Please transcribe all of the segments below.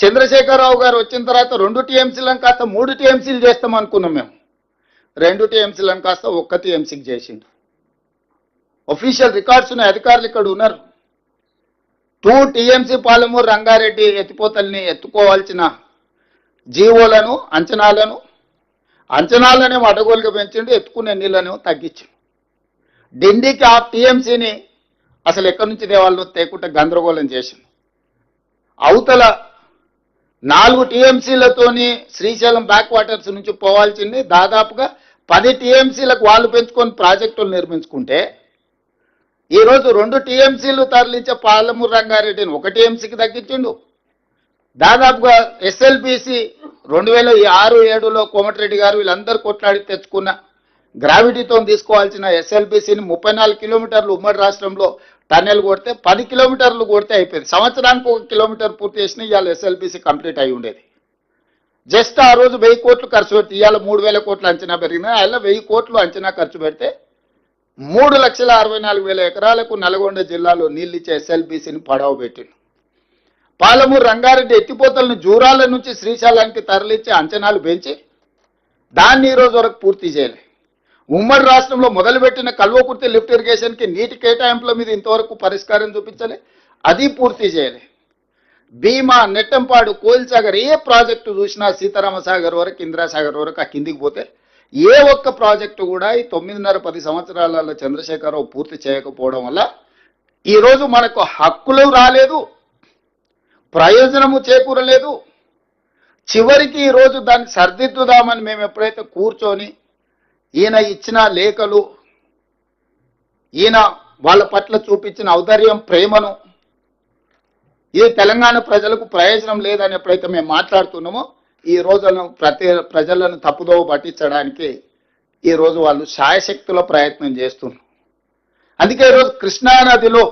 చంద్రశేఖరరావు గారు వచ్చిన తర్వాత రెండు టీఎంసీలను కాస్త మూడు టీఎంసీలు చేస్తాం అనుకున్నాం మేము. రెండు టీఎంసీలను కాస్త ఒక్క టీఎంసీకి చేసిండు. ఒఫీషియల్ రికార్డ్స్ ఉన్న అధికారులు ఇక్కడ ఉన్నారు. టూ టీఎంసీ పాలమూరు రంగారెడ్డి ఎత్తిపోతల్ని ఎత్తుకోవాల్సిన జీవోలను అంచనాలను అంచనాలనేమో అడగోలుగా పెంచిండు ఎత్తుకునే నీళ్ళను తగ్గించండి. డిండికి ఆ టీఎంసీని అసలు ఎక్కడి నుంచి దేవాళ్ళు తేకుంటే గందరగోళం చేసింది అవతల నాలుగు టీఎంసీలతోని శ్రీశైలం బ్యాక్ వాటర్స్ నుంచి పోవాల్సింది దాదాపుగా పది టీఎంసీలకు వాళ్ళు పెంచుకొని ప్రాజెక్టులు నిర్మించుకుంటే ఈరోజు రెండు టీఎంసీలు తరలించే పాలమూరు రంగారెడ్డిని ఒక టీఎంసీకి తగ్గించిండు. దాదాపుగా ఎస్ఎల్బిసి రెండు వేల ఆరు ఏడులో కోమటిరెడ్డి గారు వీళ్ళందరూ కొట్లాడి తెచ్చుకున్న గ్రావిటీతో తీసుకోవాల్సిన ఎస్ఎల్బిసిని ముప్పై నాలుగు కిలోమీటర్లు ఉమ్మడి రాష్ట్రంలో టన్నెల్ కొడితే పది కిలోమీటర్లు కొడితే అయిపోయింది. సంవత్సరానికి ఒక కిలోమీటర్ పూర్తి చేసిన ఇవాళ ఎస్ఎల్బీసీ కంప్లీట్ అయి ఉండేది. జస్ట్ ఆ రోజు వెయ్యి కోట్లు ఖర్చు పెడితే ఇవాళ మూడు వేల కోట్లు అంచనా పెరిగినా అలా వెయ్యి కోట్లు అంచనా ఖర్చు పెడితే మూడు లక్షల అరవై నాలుగు వేల ఎకరాలకు నల్గొండ జిల్లాలో నీళ్ళిచ్చే ఎస్ఎల్బీసీని పడవ పెట్టింది. పాలమూరు రంగారెడ్డి ఎత్తిపోతలను జూరాల నుంచి శ్రీశైలానికి తరలించి అంచనాలు పెంచి దాన్ని ఈరోజు రోజు వరకు పూర్తి చేయలేదు ఉమ్మడి రాష్ట్రంలో మొదలుపెట్టిన కల్వకుర్తి లిఫ్ట్ ఇరిగేషన్కి నీటి కేటాయింపుల మీద ఇంతవరకు పరిష్కారం చూపించలే అది పూర్తి చేయలే. భీమా నెట్టంపాడు కోయిల్సాగర్ ఏ ప్రాజెక్టు చూసినా సీతారామ సాగర్ వరకు ఇందిరాసాగర్ వరకు ఆ కిందికి పోతే ఏ ఒక్క ప్రాజెక్టు కూడా ఈ తొమ్మిదిన్నర పది సంవత్సరాలలో చంద్రశేఖరరావు పూర్తి చేయకపోవడం వల్ల ఈరోజు మనకు హక్కులు రాలేదు ప్రయోజనము చేకూరలేదు. చివరికి ఈరోజు దాన్ని సర్దిద్దుదామని మేము ఎప్పుడైతే కూర్చొని ఈయన ఇచ్చిన లేఖలు ఈయన వాళ్ళ పట్ల చూపించిన ఔదార్యం ప్రేమను ఇది తెలంగాణ ప్రజలకు ప్రయోజనం లేదని ఎప్పుడైతే మేము మాట్లాడుతున్నామో ఈ రోజును ప్రతి ప్రజలను తప్పుదోవ పట్టించడానికి ఈ రోజు వాళ్ళు శాయశక్తుల ప్రయత్నం చేస్తున్నారు. అందుకే ఈరోజు కృష్ణా నదిలో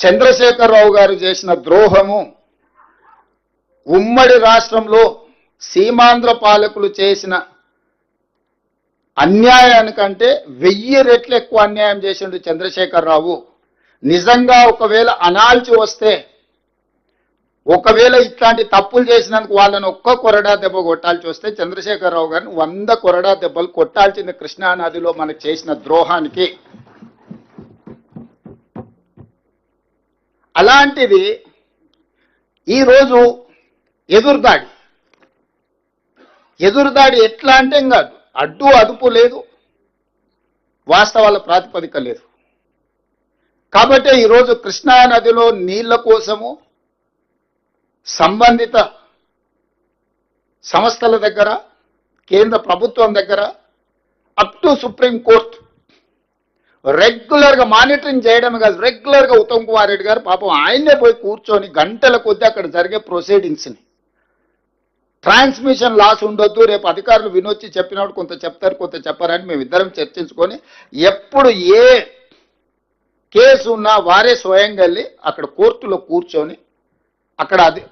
చంద్రశేఖరరావు గారు చేసిన ద్రోహము ఉమ్మడి రాష్ట్రంలో సీమాంధ్ర పాలకులు చేసిన అన్యాయానికంటే వెయ్యి రెట్లు ఎక్కువ అన్యాయం చేసిండు చంద్రశేఖరరావు. నిజంగా ఒకవేళ అనాల్చి వస్తే ఒకవేళ ఇట్లాంటి తప్పులు చేసినందుకు వాళ్ళని ఒక్క కొరడా దెబ్బ కొట్టాల్సి వస్తే చంద్రశేఖరరావు గారిని వంద కొరడా దెబ్బలు కొట్టాల్సింది కృష్ణా నదిలో మనకు చేసిన ద్రోహానికి. అలాంటిది ఈరోజు ఎదురుదాడి. ఎదురుదాడి ఎట్లా అంటే ఇంకా అడ్డు అదుపు లేదు. వాస్తవాల ప్రాతిపదిక లేదు. కాబట్టి ఈరోజు కృష్ణా నదిలో నీళ్ళ కోసము సంబంధిత సంస్థల దగ్గర కేంద్ర ప్రభుత్వం దగ్గర up to supreme court monitoring చేయడం కాదు రెగ్యులర్గా ఉత్తమ్ కుమార్ రెడ్డి గారు పాపం ఆయనే పోయి కూర్చొని గంటల కొద్దీ అక్కడ జరిగే ప్రొసీడింగ్స్ని ట్రాన్స్మిషన్ లాస్ ఉండొద్దు రేపు అధికారులు వినొచ్చి చెప్పినప్పుడు కొంత చెప్తారు కొంత చెప్పారని మేము ఇద్దరం చర్చించుకొని ఎప్పుడు ఏ కేసు ఉన్నా వారే స్వయంగా వెళ్ళి అక్కడ కోర్టులో కూర్చొని అక్కడ అధి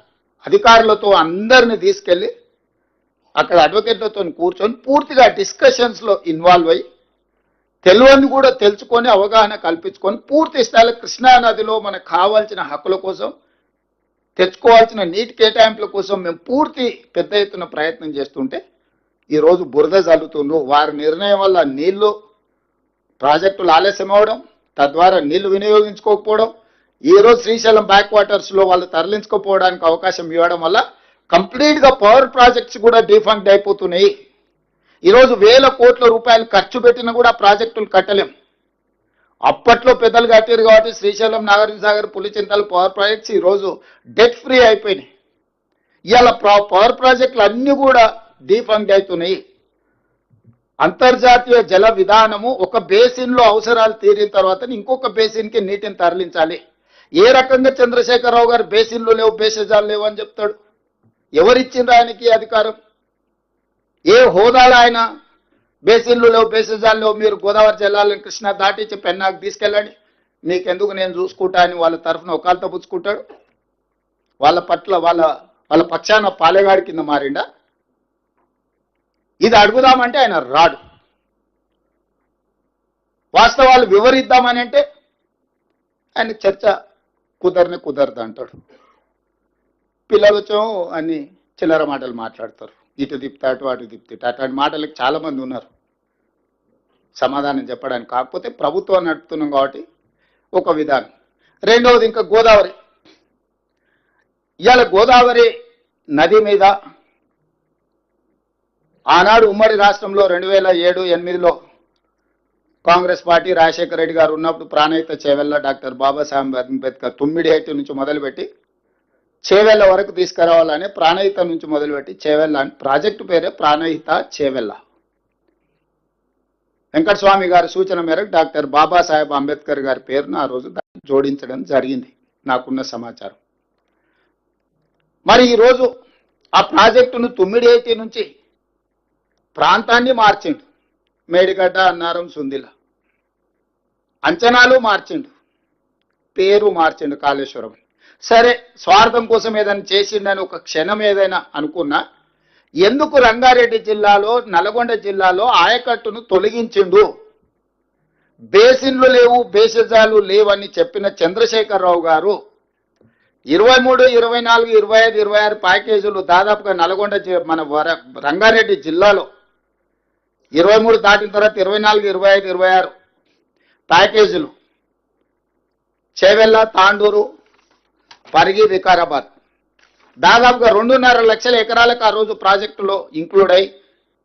అధికారులతో అందరిని తీసుకెళ్ళి అక్కడ అడ్వకేట్లతో కూర్చొని పూర్తిగా డిస్కషన్స్లో ఇన్వాల్వ్ అయ్యి తెలియని కూడా తెలుసుకొని అవగాహన కల్పించుకొని పూర్తి స్థాయిలో కృష్ణా నదిలో మనకు కావాల్సిన హక్కుల కోసం తెచ్చుకోవాల్సిన నీటి కేటాయింపుల కోసం మేము పూర్తి పెద్ద ఎత్తున ప్రయత్నం చేస్తుంటే ఈరోజు బురద జల్లుతుండ్రు. వారి నిర్ణయం వల్ల నీళ్ళు ప్రాజెక్టులు ఆలస్యం అవడం తద్వారా నీళ్ళు వినియోగించుకోకపోవడం ఈ రోజు శ్రీశైలం బ్యాక్ వాటర్స్లో వాళ్ళు తరలించుకోపోవడానికి అవకాశం ఇవ్వడం వల్ల కంప్లీట్గా పవర్ ప్రాజెక్ట్స్ కూడా డిఫంక్ట్ అయిపోతున్నాయి. ఈరోజు వేల కోట్ల రూపాయలు ఖర్చు పెట్టినా కూడా ప్రాజెక్టులు కట్టలేం. అప్పట్లో పెద్దలు కట్టారు కాబట్టి శ్రీశైలం నాగార్జున సాగర్ పులిచింతలు పవర్ ప్రాజెక్ట్స్ ఈరోజు డెట్ ఫ్రీ అయిపోయినాయి. ఇవాళ పవర్ ప్రాజెక్టులు అన్నీ కూడా డీఫండ్ అవుతున్నాయి అంతర్జాతీయ జల విధానము ఒక బేసిన్లో అవసరాలు తీరిన తర్వాత ఇంకొక బేసిన్కి నీటిని తరలించాలి. ఏ రకంగా చంద్రశేఖరరావు గారు బేసిన్లు లేవు బేసజాలు లేవు అని చెప్తాడు? ఎవరిచ్చిండ్రు ఆయనకి అధికారం? ఏ హోదాలో ఆయన బేసిన్లు లేవు బేసిజాలు లేవు మీరు గోదావరి జిల్లాలను కృష్ణ దాటించి పెన్నాకు తీసుకెళ్ళండి. మీకెందుకు నేను చూసుకుంటా అని వాళ్ళ తరఫున ఒకళ్ళతో పుచ్చుకుంటాడు. వాళ్ళ పట్ల వాళ్ళ వాళ్ళ పక్షాన పాలెగాడి కింద మారిండా? ఇది అడుగుదామంటే ఆయన రాడు. వాస్తవాలు వివరిద్దామని అంటే ఆయన చర్చ కుదరని కుదరదు అంటాడు. పిల్లలు అని చిల్లర మాటలు మాట్లాడతారు. ఇటు తిప్పితే అటు అటు తిప్పితే అట్లాంటి మాటలకు చాలా మంది ఉన్నారు. సమాధానం చెప్పడానికి. కాకపోతే ప్రభుత్వం నడుపుతున్నాం కాబట్టి ఒక విధానం. రెండవది ఇంకా గోదావరి. ఇవాళ గోదావరి నది మీద ఆనాడు ఉమ్మడి రాష్ట్రంలో రెండు వేల ఏడు ఎనిమిదిలో కాంగ్రెస్ పార్టీ రాజశేఖర రెడ్డి గారు ఉన్నప్పుడు ప్రాణహిత చేవెళ్ళ డాక్టర్ బాబాసాహెబ్ అంబేద్కర్ తుమ్మిడిహెట్టి నుంచి మొదలుపెట్టి చేవెళ్ళ వరకు తీసుకురావాలని ప్రాణహిత నుంచి మొదలుపెట్టి చేవెళ్ళ అని ప్రాజెక్టు పేరే ప్రాణహిత చేవెళ్ళ వెంకటస్వామి గారి సూచన మేరకు డాక్టర్ బాబాసాహెబ్ అంబేద్కర్ గారి పేరును ఆ రోజు జోడించడం జరిగింది. నాకున్న సమాచారం. మరి ఈరోజు ఆ ప్రాజెక్టును తుమ్మిడిహెట్టి నుంచి ప్రాంతాన్ని మార్చిండు. మేడిగడ్డ అన్నారం సుందిల. అంచనాలు మార్చిండు. పేరు మార్చిండు కాళేశ్వరం. సరే స్వార్థం కోసం ఏదైనా చేసిండని ఒక క్షణం ఏదైనా అనుకున్నా ఎందుకు రంగారెడ్డి జిల్లాలో నల్గొండ జిల్లాలో ఆయకట్టును తొలగించిండు? బేసిన్లు లేవు బేసిజాలు లేవని చెప్పిన చంద్రశేఖరరావు గారు ఇరవై మూడు ఇరవై నాలుగు ఇరవై ఐదు ఇరవై ఆరు ప్యాకేజీలు దాదాపుగా నల్గొండ మన వర- రంగారెడ్డి జిల్లాలో. ఇరవై మూడు దాటిన తర్వాత ఇరవై నాలుగు ఇరవై ఐదు ఇరవై ఆరు ప్యాకేజీలు. చేవెళ్ళ తాండూరు పరిగి వికారాబాద్. దాదాపుగా రెండున్నర లక్షల ఎకరాలకు ఆ రోజు ప్రాజెక్టులో ఇంక్లూడ్ అయి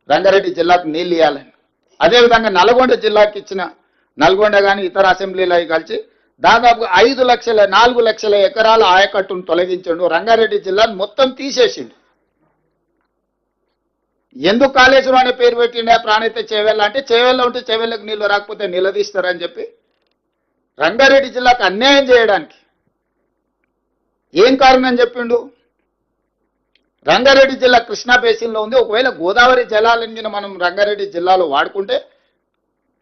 రంగారెడ్డి జిల్లాకు నీళ్ళు ఇవ్వాలని అదేవిధంగా నల్గొండ జిల్లాకి ఇచ్చిన నల్గొండ కానీ ఇతర అసెంబ్లీలు అవి కలిసి దాదాపు ఐదు లక్షల నాలుగు లక్షల ఎకరాల ఆయకట్టును తొలగించండు. రంగారెడ్డి జిల్లాను మొత్తం తీసేసిండు. ఎందుకు కాళేశ్వరం అనే పేరు పెట్టిండే ప్రాణిత చేవెళ్ళ అంటే చేవెళ్ళ ఉంటే చేవెళ్ళకు నీళ్ళు రాకపోతే నిలదీస్తారని చెప్పి రంగారెడ్డి జిల్లాకు అన్యాయం చేయడానికి ఏం కారణం చెప్పిండు? రంగారెడ్డి జిల్లా కృష్ణా బేసిన్లో ఉంది. ఒకవేళ గోదావరి జలాలన్నీ మనం రంగారెడ్డి జిల్లాలో వాడుకుంటే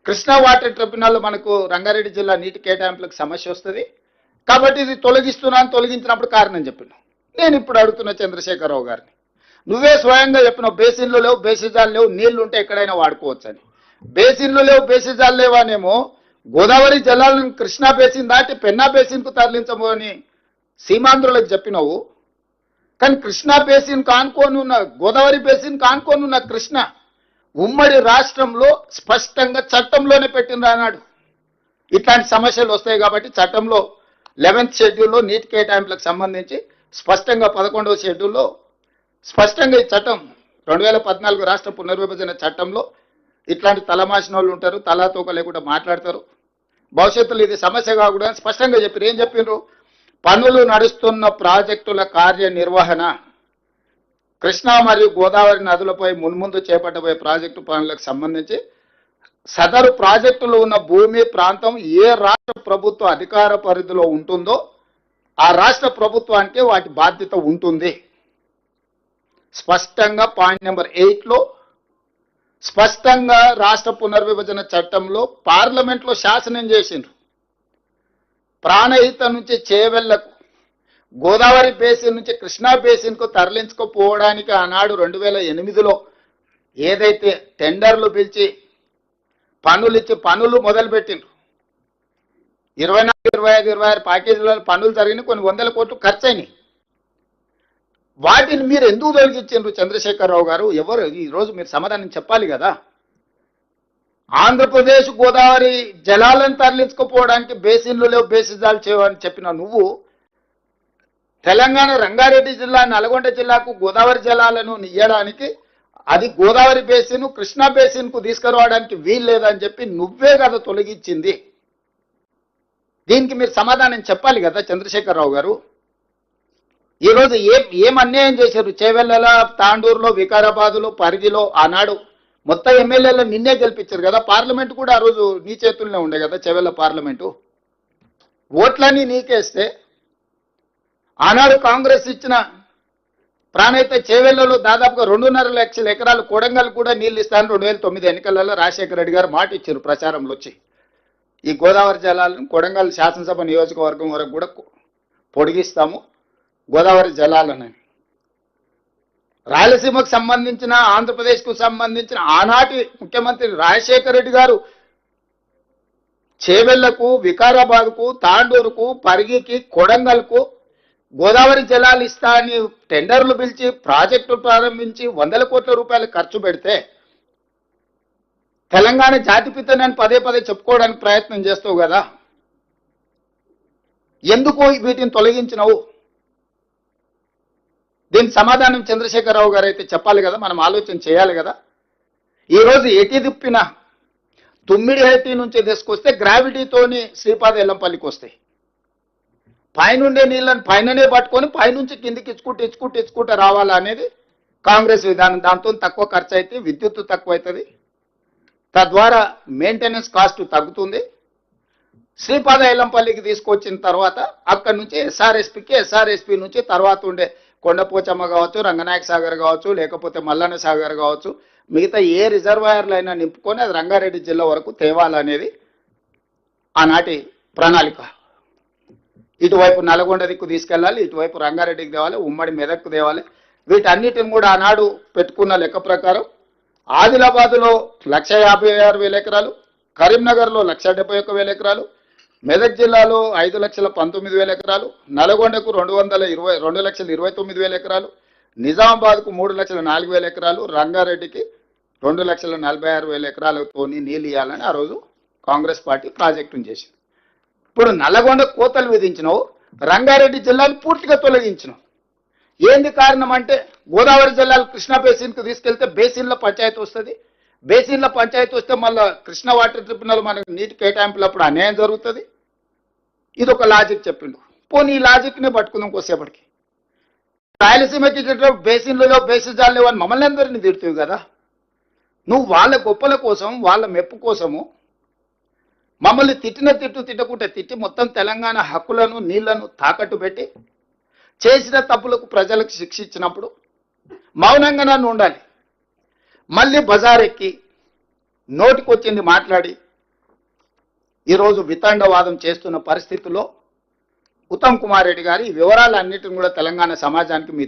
కృష్ణా వాటర్ ట్రిబ్యునల్ మనకు రంగారెడ్డి జిల్లా నీటి కేటాయింపులకు సమస్య వస్తుంది. కాబట్టి ఇది తొలగిస్తున్నాను తొలగించినప్పుడు కారణం చెప్పిన. నేను ఇప్పుడు అడుగుతున్న చంద్రశేఖరరావు గారిని. నువ్వే స్వయంగా చెప్పిన బేసిన్లు లేవు బేసిజాలు లేవు నీళ్ళు ఉంటే ఎక్కడైనా వాడుకోవచ్చు అని బేసిన్లు లేవు బేసిజాలు లేవానేమో గోదావరి జలాలను కృష్ణా బేసిన్ దాటి పెన్నా బేసిన్కు తరలించము అని సీమాంధ్రులకు చెప్పినావు. కానీ కృష్ణా బేసిన్ కానుకొని ఉన్న గోదావరి బేసిన్ కానుకొని ఉన్న కృష్ణ ఉమ్మడి రాష్ట్రంలో స్పష్టంగా చట్టంలోనే పెట్టింది అన్నాడు. ఇట్లాంటి సమస్యలు వస్తాయి కాబట్టి చట్టంలో లెవెన్త్ షెడ్యూల్లో నీటి కేటాయింపులకు సంబంధించి స్పష్టంగా పదకొండవ షెడ్యూల్లో స్పష్టంగా ఈ చట్టం రెండు వేల పద్నాలుగు రాష్ట్ర పునర్విభజన చట్టంలో ఇట్లాంటి తలమాసిన వాళ్ళు ఉంటారు తలాతోక లేకుండా మాట్లాడతారు. భవిష్యత్తులో ఇది సమస్య కాకుండా స్పష్టంగా చెప్పారు ఏం చెప్పిండ్రు పనులు నడుస్తున్న ప్రాజెక్టుల కార్యనిర్వహణ కృష్ణా మరియు గోదావరి నదులపై మున్ముందు చేపట్టబోయే ప్రాజెక్టు పనులకు సంబంధించి సదరు ప్రాజెక్టులు ఉన్న భూమి ప్రాంతం ఏ రాష్ట్ర ప్రభుత్వ అధికార పరిధిలో ఉంటుందో ఆ రాష్ట్ర ప్రభుత్వానికి వాటి బాధ్యత ఉంటుంది. స్పష్టంగా పాయింట్ నెంబర్ ఎయిట్లో స్పష్టంగా రాష్ట్ర పునర్విభజన చట్టంలో పార్లమెంట్లో శాసనం చేసిండ్రు. ప్రాణహిత నుంచి చేవెళ్ళకు గోదావరి బేసిన్ నుంచి కృష్ణా బేసిన్కు తరలించుకోపోవడానికి ఆనాడు రెండు వేల ఎనిమిదిలో ఏదైతే టెండర్లు పిలిచి పనులు ఇచ్చి పనులు మొదలుపెట్టిండ్రు. ఇరవై నాలుగు ఇరవై ఐదు ఇరవై ఆరు ప్యాకేజీలలో పనులు జరిగిన కొన్ని వందల కోట్లు ఖర్చు అయినాయి వాటిని మీరు ఎందుకు తొలగించారు చంద్రశేఖరరావు గారు? ఎవరు? ఈ రోజు మీరు సమాధానం చెప్పాలి కదా. ఆంధ్రప్రదేశ్ గోదావరి జలాలను తరలించుకోపోవడానికి బేసిన్లు లేవు బేసిజాలు చేయవని చెప్పిన నువ్వు తెలంగాణ రంగారెడ్డి జిల్లా నల్గొండ జిల్లాకు గోదావరి జలాలను ఇయ్యడానికి అది గోదావరి బేసిన్ కృష్ణా బేసిన్కు తీసుకురావడానికి వీలు లేదని చెప్పి నువ్వే కదా తొలగించింది. దీనికి మీరు సమాధానం చెప్పాలి కదా చంద్రశేఖరరావు గారు? ఈరోజు ఏం ఏం అన్యాయం చేశారు? చేవెళ్ళల తాండూరులో వికారాబాదులో పరిధిలో ఆనాడు మొత్తం ఎమ్మెల్యేలు నిన్నే గెలిపించారు కదా పార్లమెంట్ కూడా ఆ రోజు నీ చేతుల్లోనే ఉండే కదా చెవెళ్ళ పార్లమెంటు. ఓట్లన్నీ నీకేస్తే ఆనాడు కాంగ్రెస్ ఇచ్చిన ప్రాణైతే చేవెళ్ళలో దాదాపుగా రెండున్నర లక్షల ఎకరాలు కొడంగల్ కూడా నీళ్ళు ఇస్తాను రెండు వేల తొమ్మిది ఎన్నికలలో రాజశేఖర రెడ్డి గారు మాట ఇచ్చారు ప్రచారంలో వచ్చి. ఈ గోదావరి జలాలను కొడంగల్ శాసనసభ నియోజకవర్గం వరకు కూడా పొడిగిస్తాము. గోదావరి జలాలని రాయలసీమకు సంబంధించిన ఆంధ్రప్రదేశ్కు సంబంధించిన ఆనాటి ముఖ్యమంత్రి రాజశేఖర రెడ్డి గారు చేవెళ్ళకు వికారాబాద్కు తాండూరుకు పరిగికి కొడంగల్కు గోదావరి జలాలు ఇస్తా అని టెండర్లు పిలిచి ప్రాజెక్టులు ప్రారంభించి వందల కోట్ల రూపాయలు ఖర్చు పెడితే తెలంగాణ జాతిపితనని పదే పదే చెప్పుకోవడానికి ప్రయత్నం చేస్తావు కదా? ఎందుకు వీటిని తొలగించినవు? దీని సమాధానం చంద్రశేఖరరావు గారు అయితే చెప్పాలి కదా మనం ఆలోచన చేయాలి కదా. ఈరోజు ఎటి దిప్పిన తుమ్మిడి హెట్టి నుంచి తీసుకొస్తే గ్రావిటీతోని శ్రీపాద ఎల్లంపల్లికి వస్తాయి. పైనుండే నీళ్ళని పైననే పట్టుకొని పైనుంచి కిందికి ఇచ్చుకుంటూ ఇచ్చుకుంటూ ఇచ్చుకుంటూ రావాలా అనేది కాంగ్రెస్ విధానం. దాంతో తక్కువ ఖర్చు అయితే విద్యుత్ తక్కువ అవుతుంది. తద్వారా మెయింటెనెన్స్ కాస్ట్ తగ్గుతుంది. శ్రీపాద ఎల్లంపల్లికి తీసుకొచ్చిన తర్వాత అక్కడి నుంచి ఎస్ఆర్ఎస్పికి ఎస్ఆర్ఎస్పి నుంచి తర్వాత ఉండే కొండపోచమ్మ కావచ్చు రంగనాయక సాగర్ కావచ్చు లేకపోతే మల్లన్న సాగర్ కావచ్చు మిగతా ఏ రిజర్వాయర్లు అయినా నింపుకొని అది రంగారెడ్డి జిల్లా వరకు తేవాలనేది ఆనాటి ప్రణాళిక. ఇటువైపు నల్గొండ దిక్కు తీసుకెళ్ళాలి ఇటువైపు రంగారెడ్డికి తేవాలి ఉమ్మడి మెదక్కు తేవాలి. వీటన్నిటిని కూడా ఆనాడు పెట్టుకున్న లెక్క ప్రకారం ఆదిలాబాదులో లక్ష యాభై ఆరు వేల ఎకరాలు కరీంనగర్లో లక్ష డెబ్బై ఒక్క వేల ఎకరాలు మెదక్ జిల్లాలో ఐదు లక్షల పంతొమ్మిది వేల ఎకరాలు నల్గొండకు రెండు వందల ఇరవై రెండు లక్షల ఇరవై తొమ్మిది వేల ఎకరాలు నిజామాబాద్కు మూడు లక్షల నాలుగు వేల ఎకరాలు రంగారెడ్డికి రెండు లక్షల నలభై ఆరు వేల ఎకరాలతోని నీళ్ళు ఇవ్వాలని ఆ రోజు కాంగ్రెస్ పార్టీ ప్రాజెక్టును చేసింది. ఇప్పుడు నల్లగొండ కోతలు విధించినావు రంగారెడ్డి జిల్లాను పూర్తిగా తొలగించినావు. ఏంది కారణం అంటే గోదావరి జిల్లాలు కృష్ణా బేసిన్కి తీసుకెళ్తే బేసిన్లో పంచాయతీ వస్తుంది బేసిన్లో పంచాయతీ వస్తే మళ్ళీ కృష్ణ వాటర్ ట్రిబ్యునల్ మనకు నీటి కేటాయింపులప్పుడు అన్యాయం జరుగుతుంది? ఇది ఒక లాజిక్ చెప్పిండు. పోనీ ఈ లాజిక్ని పట్టుకుందాం కోసేపటికి రాయలసీమకి ఇట్లా బేసిన్లలో బేసిన్ జాలు లేవని మమ్మల్ని అందరినీ తిడుతుంది కదా? నువ్వు వాళ్ళ గొప్పల కోసం వాళ్ళ మెప్పు కోసము మమ్మల్ని తిట్టిన తిట్టు తిట్టకుంటే తిట్టి మొత్తం తెలంగాణ హక్కులను నీళ్ళను తాకట్టు పెట్టి చేసిన తప్పులకు ప్రజలకు శిక్ష ఇచ్చినప్పుడు మౌనంగా నన్ను ఉండాలి. మళ్ళీ బజార్ ఎక్కి నోటికొచ్చింది మాట్లాడి ఈరోజు వితండవాదం చేస్తున్న పరిస్థితుల్లో ఉత్తమ్ కుమార్ రెడ్డి గారి ఈ వివరాలన్నిటిని కూడా తెలంగాణ సమాజానికి మీ